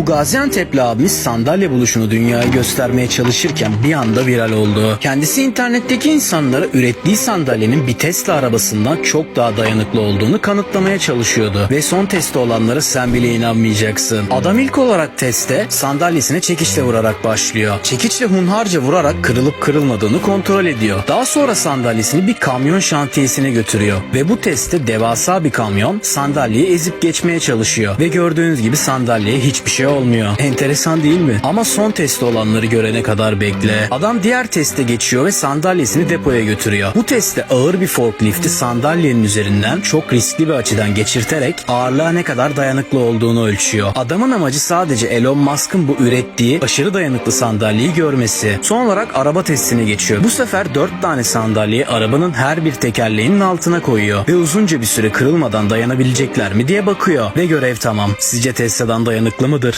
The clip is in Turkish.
Bu Gaziantep'li abimiz sandalye buluşunu dünyaya göstermeye çalışırken bir anda viral oldu. Kendisi internetteki insanlara ürettiği sandalyenin bir Tesla arabasından çok daha dayanıklı olduğunu kanıtlamaya çalışıyordu. Ve son testi olanlara sen bile inanmayacaksın. Adam ilk olarak teste sandalyesine çekiçle vurarak başlıyor. Çekiçle hunharca vurarak kırılıp kırılmadığını kontrol ediyor. Daha sonra sandalyesini bir kamyon şantiyesine götürüyor. Ve bu testte devasa bir kamyon sandalyeyi ezip geçmeye çalışıyor. Ve gördüğünüz gibi sandalyeye hiçbir şey olmuyor. Enteresan değil mi? Ama son testi olanları görene kadar bekle. Adam diğer teste geçiyor ve sandalyesini depoya götürüyor. Bu testte ağır bir forklifti sandalyenin üzerinden çok riskli bir açıdan geçirterek ağırlığa ne kadar dayanıklı olduğunu ölçüyor. Adamın amacı sadece Elon Musk'ın bu ürettiği aşırı dayanıklı sandalyeyi görmesi. Son olarak araba testine geçiyor. Bu sefer 4 tane sandalyeyi arabanın her bir tekerleğinin altına koyuyor ve uzunca bir süre kırılmadan dayanabilecekler mi diye bakıyor. Ve görev tamam. Sizce Tesla'dan dayanıklı mıdır?